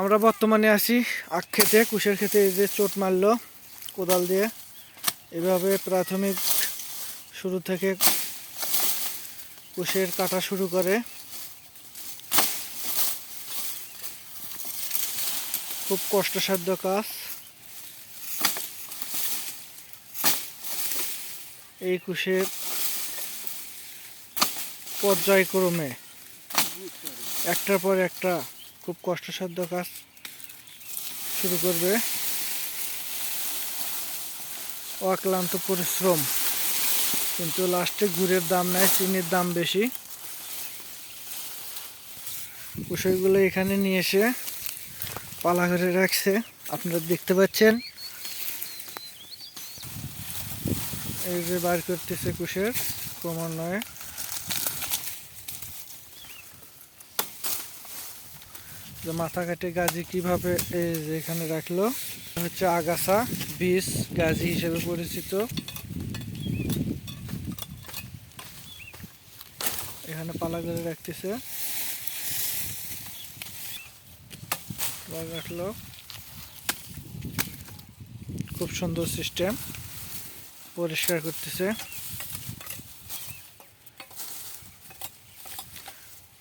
আমরা বর্তমানে আছি আখ খেতে, কুশের খেতে, এই যে চোট মারলো কোদাল দিয়ে। এভাবে প্রাথমিক শুরু থেকে কুশের কাটা শুরু করে। খুব কষ্টসাধ্য কাজ। এই কুশের পর্যায়ক্রমে একটার পর একটা খুব কষ্টসাধ্য কাজ শুরু করবে। অক্লান্ত পরিশ্রম। কিন্তু লাস্টে গুড়ের দাম নেয় চিনির দাম বেশি। বিষয়গুলো এখানে নিয়ে এসে পালা করে রাখছে। আপনারা দেখতে পাচ্ছেন। এই যে বার করতেছে কুশের ক্রমান্বয়ে। যে মাথা কাটে গাজি কীভাবে এই যে এখানে রাখল হচ্ছে আগাছা, বীজ, গাজি হিসেবে পরিচিত। এখানে পালা করে রাখতেছে। খুব সুন্দর সিস্টেম। পরিষ্কার করতেছে।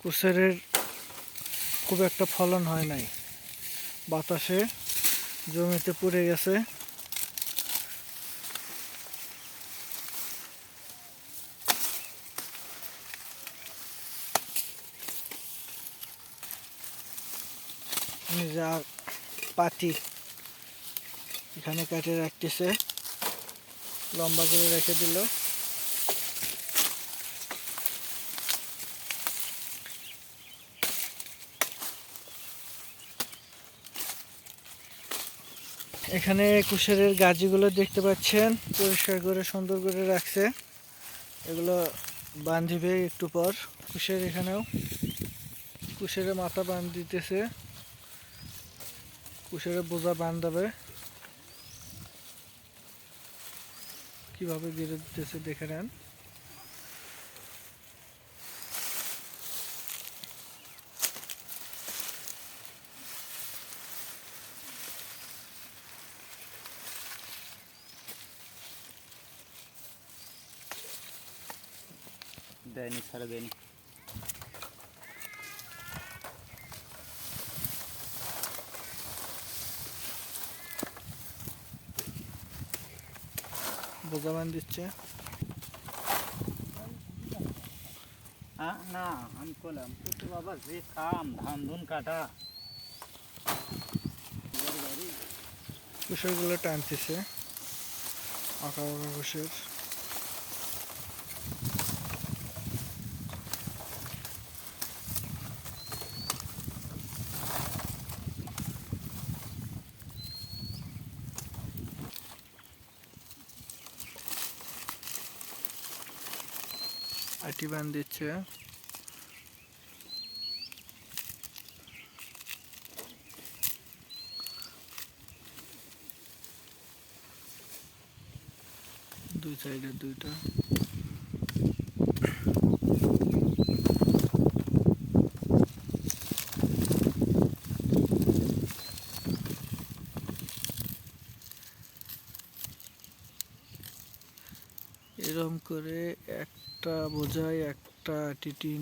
কুসেরের খুব একটা ফলন হয় নাই। বাতাসে জমিতে পড়ে গেছে। যা পাতি এখানে কাটে রাখতেছে, লম্বা করে রেখে দিল। এখানে কুশেরের গাছগুলো দেখতে পাচ্ছেন, পরিষ্কার করে, সুন্দর করে রাখছে। এগুলো বান্ধিবে একটু পর কুশের এখানেও। কুশেরের মাথা বান্ধ দিতেছে কুশেরের বোঝা বান্ধাবে। কীভাবে গেড়ে দিতেছে দেখে নেন। দেয়নি ছাড়া দেয়নি। বান্ধ দিচ্ছে। হ্যাঁ না আমি করলাম তো বাবা যে কাম ধান ধুন কাটা। কুশেরগুলো টানতেছে। আঁকা বাঁকা কুশের আটি বান দিচ্ছে। দুই সাইডে দুইটা। এরকম করে একটা বোঝায় একটা টিটিন